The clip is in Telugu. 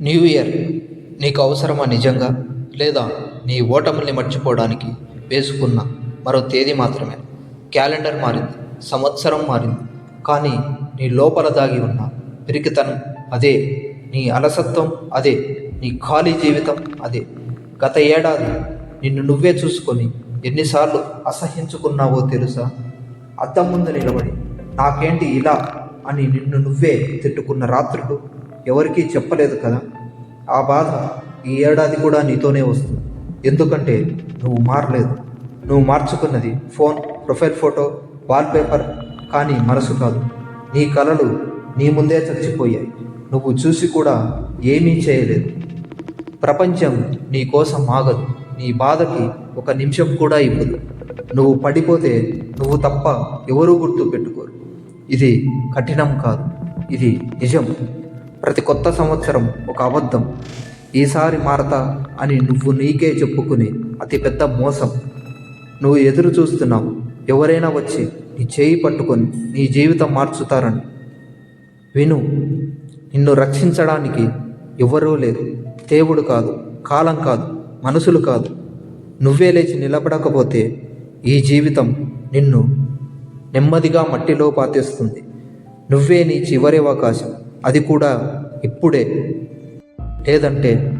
న్యూ ఇయర్ నీకు అవసరమా నిజంగా? లేదా నీ ఓటముల్ని మర్చిపోవడానికి వేసుకున్న మరో తేదీ మాత్రమే. క్యాలెండర్ మారింది సంవత్సరం మారింది కానీ నీ లోపల దాగి ఉన్న పిరికితనం అదే నీ అలసత్వం అదే నీ ఖాళీ జీవితం అదే. గత ఏడాది నిన్ను నువ్వే చూసుకొని ఎన్నిసార్లు అసహించుకున్నావో తెలుసా? అద్దం ముందు నిలబడి నాకేంటి ఇలా అని నిన్ను నువ్వే తిట్టుకున్న రాత్రులు ఎవరికీ చెప్పలేదు కదా? ఆ బాధ ఈ ఏడాది కూడా నీతోనే వస్తుంది. ఎందుకంటే నువ్వు మారలేదు. నువ్వు మార్చుకున్నది ఫోన్ ప్రొఫైల్ ఫోటో వాల్పేపర్ కానీ మనసు కాదు. నీ కలలు నీ ముందే చచ్చిపోయాయి. నువ్వు చూసి కూడా ఏమీ చేయలేదు. ప్రపంచం నీ కోసం ఆగదు. నీ బాధకి ఒక నిమిషం కూడా ఇవ్వదు. నువ్వు పడిపోతే నువ్వు తప్ప ఎవరూ గుర్తు పెట్టుకోరు. ఇది కఠినం కాదు. ఇది నిజం. ప్రతి కొత్త సంవత్సరం ఒక అబద్ధం. ఈసారి మారతా అని నువ్వు నీకే చెప్పుకునే అతిపెద్ద మోసం. నువ్వు ఎదురు చూస్తున్నావు. ఎవరైనా వచ్చి నీ చేయి పట్టుకొని నీ జీవితం మార్చుతారని. విను నిన్ను రక్షించడానికి ఎవరూ లేరు. దేవుడు కాదు కాలం కాదు మనుషులు కాదు. నువ్వే లేచి నిలబడకపోతే ఈ జీవితం నిన్ను నెమ్మదిగా మట్టిలో పాతేస్తుంది. నువ్వే నీ చివరి అవకాశం. అది కూడా ఇప్పుడే. లేదంటే